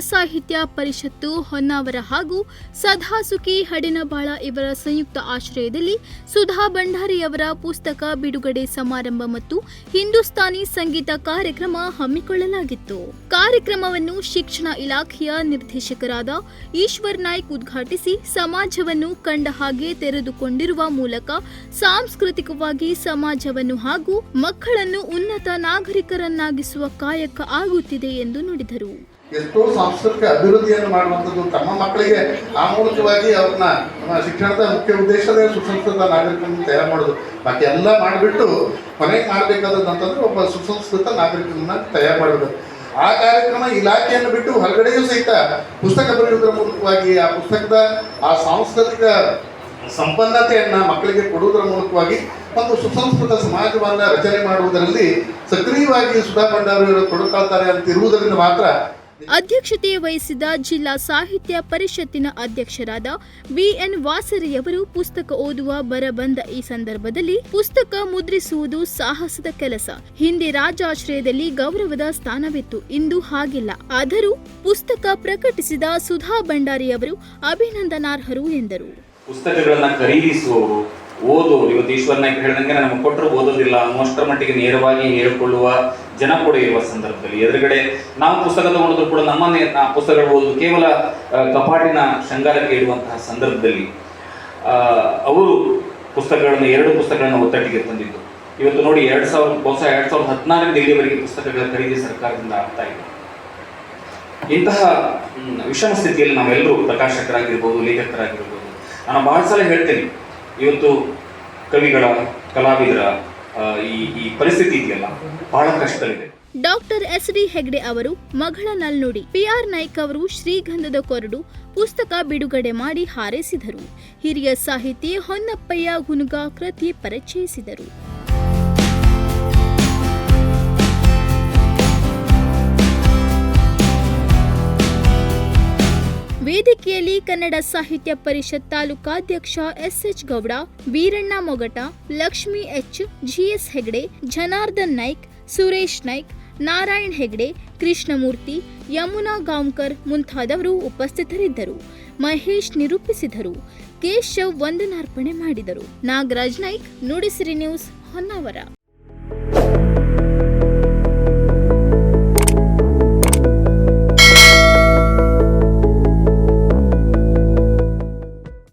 ಸಾಹಿತ್ಯ ಪರಿಷತ್ತು ಹೊನ್ನಾವರ ಹಾಗೂ ಸದಾಸುಖಿ ಹಡಿನಬಾಳ ಇವರ ಸಂಯುಕ್ತ ಆಶ್ರಯದಲ್ಲಿ ಸುಧಾ ಭಂಡಾರಿಯವರ ಪುಸ್ತಕ ಬಿಡುಗಡೆ ಸಮಾರಂಭ ಮತ್ತು ಹಿಂದೂಸ್ತಾನಿ ಸಂಗೀತ ಕಾರ್ಯಕ್ರಮ ಹಮ್ಮಿಕೊಳ್ಳಲಾಗಿತ್ತು. ಕಾರ್ಯಕ್ರಮವನ್ನು ಶಿಕ್ಷಣ ಇಲಾಖೆಯ ನಿರ್ದೇಶಕರಾದ ಈಶ್ವರ್ ನಾಯ್ಕ್ ಉದ್ಘಾಟಿಸಿ ಸಮಾಜವನ್ನು ಕಂಡ ಹಾಗೆ ತೆರೆದುಕೊಂಡಿರುವ ಮೂಲಕ ಸಾಂಸ್ಕೃತಿಕವಾಗಿ ಸಮಾಜವನ್ನು ಹಾಗೂ ಮಕ್ಕಳನ್ನು ಉನ್ನತ ನಾಗರಿಕರನ್ನಾಗಿಸುವ ಕಾಯಕ ಆಗುತ್ತಿದೆ ಎಂದು ನುಡಿದರು. ಎಷ್ಟೋ ಸಾಂಸ್ಕೃತಿಕ ಅಭಿವೃದ್ಧಿಯನ್ನು ಮಾಡುವಂಥದ್ದು ತಮ್ಮ ಮಕ್ಕಳಿಗೆ ಆ ಮೂಲಕವಾಗಿ ಅವ್ರನ್ನ ಶಿಕ್ಷಣದ ಮುಖ್ಯ ಉದ್ದೇಶವೇ ಸುಸಂಸ್ಕೃತ ನಾಗರಿಕರನ್ನು ತಯಾರು ಮಾಡೋದು. ಬಾಕಿ ಎಲ್ಲ ಮಾಡಿಬಿಟ್ಟು ಕೊನೆಗೆ ಮಾಡಬೇಕಾದದ್ದು ಅಂತಂದ್ರೆ ಒಬ್ಬ ಸುಸಂಸ್ಕೃತ ನಾಗರಿಕರನ್ನ ತಯಾರು ಮಾಡಬೇಕು. ಆ ಕಾರ್ಯಕ್ರಮ ಇಲಾಖೆಯನ್ನು ಬಿಟ್ಟು ಹೊರಗಡೆಯೂ ಸಹಿತ ಪುಸ್ತಕ ಬರೆಯುವುದರ ಮೂಲಕವಾಗಿ, ಆ ಪುಸ್ತಕದ, ಆ ಸಾಂಸ್ಕೃತಿಕ ಸಂಪನ್ನತೆಯನ್ನು ಮಕ್ಕಳಿಗೆ ಕೊಡುವುದರ ಮೂಲಕವಾಗಿ ಒಂದು ಸುಸಂಸ್ಕೃತ ಸಮಾಜವನ್ನು ರಚನೆ ಮಾಡುವುದರಲ್ಲಿ ಸಕ್ರಿಯವಾಗಿ ಸುಧಾ ಭಂಡಾರಿಯವರು ತೊಡಕಾಳ್ತಾರೆ ಅಂತ ಇರುವುದರಿಂದ ಮಾತ್ರ ಅಧ್ಯಕ್ಷತೆ ವಹಿಸಿದ ಜಿಲ್ಲಾ ಸಾಹಿತ್ಯ ಪರಿಷತ್ತಿನ ಅಧ್ಯಕ್ಷರಾದ ಬಿಎನ್ ವಾಸರಿಯವರು ಪುಸ್ತಕ ಓದುವ ಬರಬಂದ ಈ ಸಂದರ್ಭದಲ್ಲಿ ಪುಸ್ತಕ ಮುದ್ರಿಸುವುದು ಸಾಹಸದ ಕೆಲಸ. ಹಿಂದೆ ರಾಜಾಶ್ರಯದಲ್ಲಿ ಗೌರವದ ಸ್ಥಾನವಿತ್ತು, ಇಂದು ಹಾಗಿಲ್ಲ. ಆದರೂ ಪುಸ್ತಕ ಪ್ರಕಟಿಸಿದ ಸುಧಾ ಭಂಡಾರಿಯವರು ಅಭಿನಂದನಾರ್ಹರು ಎಂದರು. ಪುಸ್ತಕಗಳನ್ನು ಖರೀದಿಸುವವರು ಓದೋರು ಇವತ್ತು ಈಶ್ವರ ನಾಯ್ಕ ಹೇಳಿದಂಗೆ ನಮಗೆ ಕೊಟ್ಟರು ಓದೋದಿಲ್ಲ. ಅನ್ನುವಷ್ಟರ ಮಟ್ಟಿಗೆ ನೇರವಾಗಿ ಹೇಳಿಕೊಳ್ಳುವ ಜನ ಕೂಡ ಇರುವ ಸಂದರ್ಭದಲ್ಲಿ. ಎದುರುಗಡೆ ನಾವು ಪುಸ್ತಕ ತಗೊಂಡಿದ್ರು ಕೂಡ ನಮ್ಮನ್ನೇ ಪುಸ್ತಕಗಳು ಓದು ಕೇವಲ ಕಪಾಟಿನ ಶೃಂಗಾರಕ್ಕೆ ಇಡುವಂತಹ ಸಂದರ್ಭದಲ್ಲಿ. ಅವರು ಪುಸ್ತಕಗಳನ್ನು, ಎರಡು ಪುಸ್ತಕಗಳನ್ನು ಒತ್ತಟ್ಟಿಗೆ ತಂದಿದ್ದು. ಇವತ್ತು ನೋಡಿ ಎರಡು ಸಾವಿರ, ಬಹುಶಃ ಎರಡ್ ಸಾವಿರದ ಹದಿನಾರರಿಂದ ಇಲ್ಲಿಯವರೆಗೆ ಪುಸ್ತಕಗಳ ಖರೀದಿ ಸರ್ಕಾರದಿಂದ ಆಗ್ತಾ ಇದೆ. ಇಂತಹ ವಿಷಮ ಸ್ಥಿತಿಯಲ್ಲಿ ನಾವೆಲ್ಲರೂ ಪ್ರಕಾಶಕರಾಗಿರ್ಬೋದು, ಲೇಖಕರಾಗಿರ್ಬೋದು. ನಾನು ಬಹಳ ಸಲ ಹೇಳ್ತೇನೆ ಇವತ್ತು ಕವಿಗಳ, ಕಲಾವಿದರ ಈ ಈ ಪರಿಸ್ಥಿತಿ ಇದೆಯಲ್ಲ, ಬಹಳ ಕಷ್ಟದಲ್ಲಿದೆ. ಡಾಕ್ಟರ್ ಎಸ್ ಡಿ ಹೆಗ್ಡೆ ಅವರು ಮಗಳ ನಲ್ನುಡಿ, ಪಿಆರ್ ನಾಯ್ಕ್ ಅವರು ಶ್ರೀಗಂಧದ ಕೊರಡು, ಪುಸ್ತಕ ಬಿಡುಗಡೆ ಮಾಡಿ ಹಾರೈಸಿದರು. ಹಿರಿಯ ಸಾಹಿತಿ ಹೊನ್ನಪ್ಪಯ್ಯ ಗುನುಗಾ ಕೃತಿ ಪರಿಚಯಿಸಿದರು. ವೇದಿಕೆಯಲ್ಲಿ Kannada Sahitya Parishat ತಾಲೂಕಾಧ್ಯಕ್ಷ SH Gowda, Veeranna Mogata, Lakshmi H, GS Hegde, Janardhan Naik, Suresh Naik, Narayan Hegde, Krishnamurthy, Yamuna Gaonkar ಮುಂತಾದವರು ಉಪಸ್ಥಿತರಿದ್ದರು. ಮಹೇಶ್ ನಿರೂಪಿಸಿದರು. ಕೇಶವ್ ವಂದನಾರ್ಪಣೆ ಮಾಡಿದರು. ನಾಗರಾಜ್ ನಾಯ್ಕ್, ನುಡಿಸಿರಿ ನ್ಯೂಸ್ ಹೊನ್ನಾವರ.